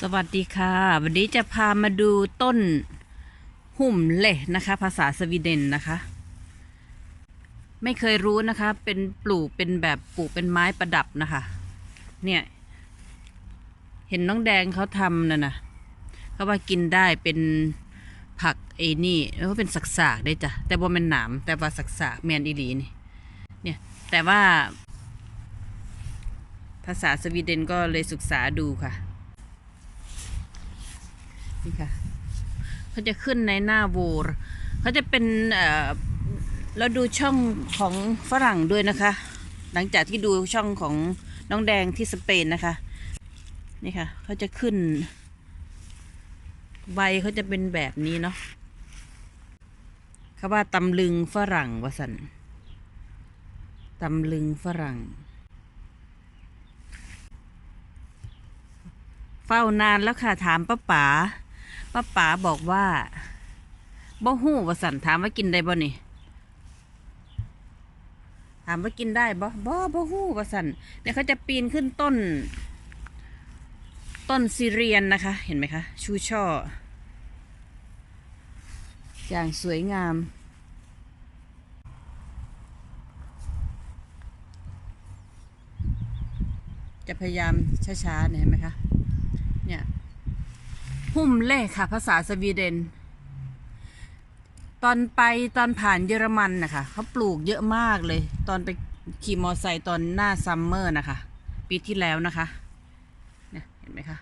สวัสดีค่ะ วันนี้จะพามาดูต้นหุ่มเล่นะคะ ภาษาสวีเดนนะคะ ไม่เคยรู้นะคะ เป็นปลูกเป็นแบบปลูกเป็นไม้ประดับนะคะ เนี่ย เห็นน้องแดงเขาทำน่ะนะเขาว่ากินได้เป็นผักไอ้นี่แล้วก็เป็นสักสากได้จ้ะแต่ว่ามันหนามแต่ว่าสักสากแมนอีหลีนี่ เนี่ยแต่ว่า ภาษาสวีเดนก็เลยศึกษาดูค่ะ นี่ค่ะเขาจะขึ้นในหน้าโวลเขาจะเป็นเราดูช่องของฝรั่งด้วยนะคะ หลังจากที่ดูช่องของน้องแดงที่สเปนนะคะ นี่ค่ะเขาจะขึ้น ใบเขาจะเป็นแบบนี้เนาะเขาว่าตำลึงฝรั่งวสันตำลึงฝรั่ง เฝ้านานแล้วค่ะถามป้าป๋า ป้าป๋าบอกว่าบ่หู้ว่าสันถามว่ากินได้บ่นี่ถามว่ากินได้บ่บ่บ่หู้ว่าสันเนี่ยเขาจะปีนขึ้นต้น ต้นซีเรียนนะคะ เห็นไหมคะ ชูช่อ อย่างสวยงามจะพยายามช้าๆเนี่ยเห็นไหมคะ หุ่มเล่ค่ะ ภาษาสวีเดน ตอนไปตอนผ่านเยอรมันนะคะเขาปลูกเยอะมากเลย ตอนไปขี่มอไซค์ตอนหน้าซัมเมอร์นะคะ ปีที่แล้วนะคะเนี่ยเห็นไหมคะ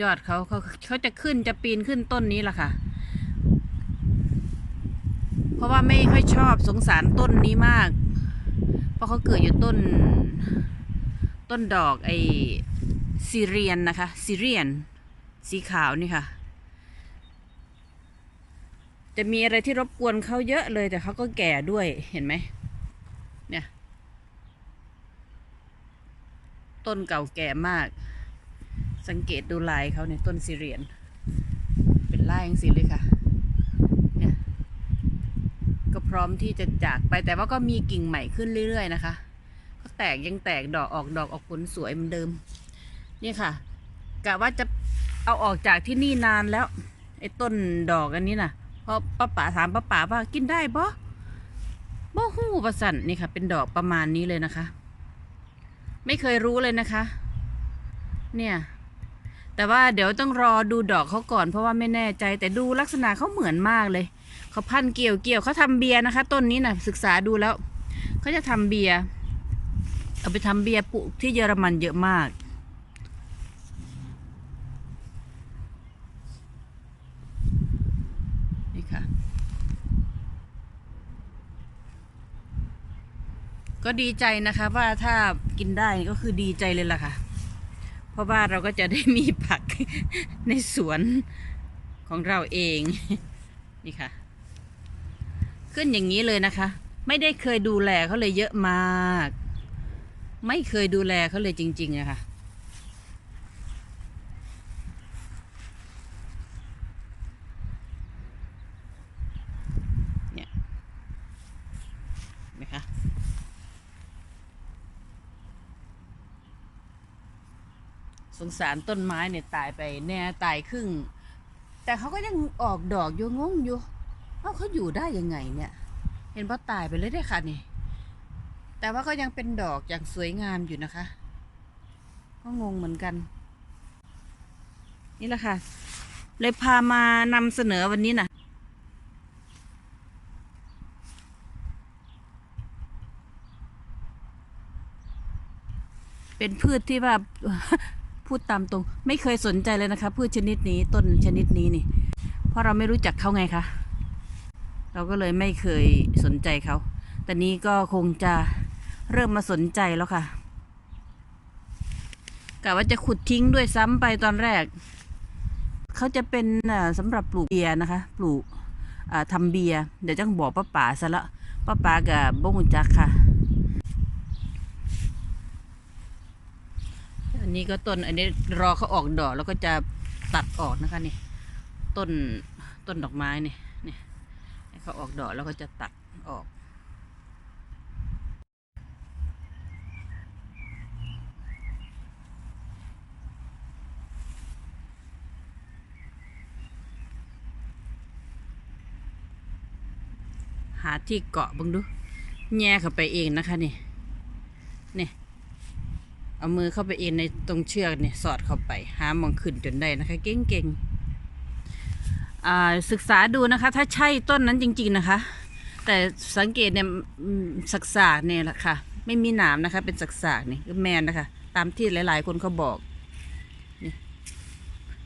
ยอดเขาเขาเขาจะขึ้นจะปีนขึ้นต้นนี้แหละค่ะ เพราะว่าไม่ค่อยชอบสงสารต้นนี้มาก เพราะเขาเกิดอยู่ต้น ต้นดอกไอซีเรียนนะคะซีเรียน สีขาวนี่ค่ะ จะมีอะไรที่รบกวนเขาเยอะเลยแต่เขาก็แก่ด้วยเห็นไหมเนี่ย ต้นเก่าแก่มาก สังเกตดูลายเขาเนี่ยต้นซีเรียน เป็นลายอย่างสีเลยค่ะเนี่ยก็พร้อมที่จะจากไปแต่ว่าก็มีกิ่งใหม่ขึ้นเรื่อยๆนะคะก็แตกยังแตกดอกออกดอกออกผลสวยเหมือนเดิมนี่ค่ะกะว่าจะ เอาออกจากที่นี่นานแล้ว ไอ้ต้นดอกอันนี้น่ะเพราะป้าป๋าถามป้าป๋าว่ากินได้บ่บ่หู้ประสันนี่ค่ะ เป็นดอกประมาณนี้เลยนะคะ ไม่เคยรู้เลยนะคะ เนี่ย แต่ว่าเดี๋ยวต้องรอดูดอกเขาก่อนเพราะว่าไม่แน่ใจ แต่ดูลักษณะเขาเหมือนมากเลยเขาพันเกี่ยวเกี่ยวเขาทำเบียร์นะคะ ต้นนี้น่ะ ศึกษาดูแล้วเขาจะทำเบียร์เอาไปทำเบียร์ปลูกที่เยอรมันเยอะมาก นี่ค่ะ ก็ดีใจนะคะว่าถ้ากินได้ก็คือดีใจเลยล่ะค่ะ เพราะว่าเราก็จะได้มีผักในสวนของเราเองนี่ค่ะ ขึ้นอย่างนี้เลยนะคะ ไม่ได้เคยดูแลเขาเลยเยอะมาก ไม่เคยดูแลเขาเลยจริงๆอะค่ะ เนี่ยเห็นไหมคะ สงสารต้นไม้เนี่ยตายไปแน่ตายครึ่ง แต่เขาก็ยังออกดอกอยู่งงอยู่เอ้าเขาอยู่ได้ยังไงเนี่ย เห็นว่าตายไปเลยได้ค่ะนี่ แต่ว่าก็ยังเป็นดอกอย่างสวยงามอยู่นะคะ ก็งงเหมือนกัน นี่แหละค่ะ เลยพามานำเสนอวันนี้นะเป็นพืชที่ว่า พูดตามตรง ไม่เคยสนใจเลยนะคะพืชชนิดนี้ต้นชนิดนี้นี่ เพราะเราไม่รู้จักเขาไงคะเราก็เลยไม่เคยสนใจเขาแต่นี้ก็คงจะเริ่มมาสนใจแล้วค่ะกะว่าจะขุดทิ้งด้วยซ้ำไปตอนแรก เขาจะเป็นสำหรับปลูกเบียร์นะคะ ปลูกทำเบียร์เดี๋ยวจะบอกป้าป๋าซะละป้าป๋ากับบงุจักค่ะ อันนี้ก็ต้นอันนี้รอเขาออกดอกแล้วก็จะตัดออกนะคะนี่ต้นต้นดอกไม้นี่นี่เขาออกดอกแล้วก็จะตัดออกหาที่เกาะบ้างดู แง่เข้าไปเองนะคะนี่นี่ เอามือเข้าไปเองในตรงเชือกนี่สอดเข้าไป หามองขึ้นจนได้นะคะ เก่งๆอ่าศึกษาดูนะคะ ถ้าใช่ต้นนั้นจริง ๆนะคะ แต่สังเกตเนี่ยสักสาเนี่ยแหละค่ะ ไม่มีหนามนะคะ เป็นสักสากนี่ก็แมนนะคะ ตามที่หลาย ๆ คนเขาบอกนี่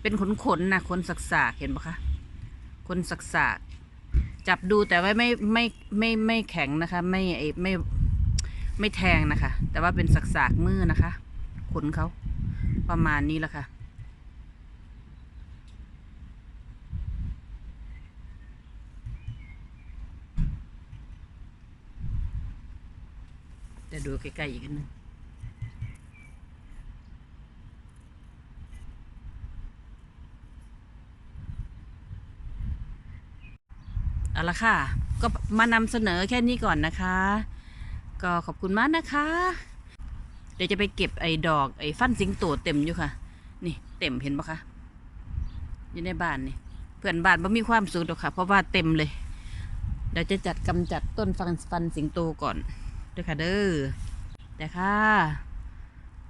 เป็นขนขนๆนะขนสักสาเห็นปะคะขนสักสาจับดูแต่ว่าไม่ไม่ไม่ไม่แข็งนะคะ ไม่ไอไม่ ไม่แทงนะคะ แต่ว่าเป็นสักสากมือนะคะขนเขาประมาณนี้แหละค่ะ จะดูใกล้ๆอีกนึงเอาละค่ะ ก็มานำเสนอแค่นี้ก่อนนะคะ ก็ขอบคุณมากนะคะ เดี๋ยวจะไปเก็บไอ้ดอกไอ้ฟันสิงโตเต็มอยู่ค่ะ นี่เต็มเห็นปะคะอยู่ในบ้านนี่เพื่อนบ้านบ่มีความสุขหรอกค่ะ เพราะว่าเต็มเลย เดี๋ยวจะจัดกำจัดต้นฟันฟันสิงโตก่อนด้วยค่ะเด้อแต่ค่ะ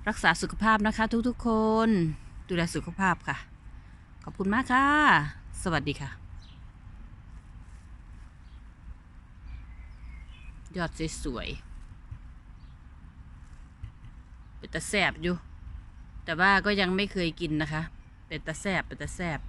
รักษาสุขภาพนะคะ ทุกๆคน ดูแลสุขภาพค่ะ ขอบคุณมากค่ะ สวัสดีค่ะ ยอดสวยๆ เป็ดตาแสบอยู่ แต่ว่าก็ยังไม่เคยกินนะคะ เป็ดตาแสบเป็ดตาแสบ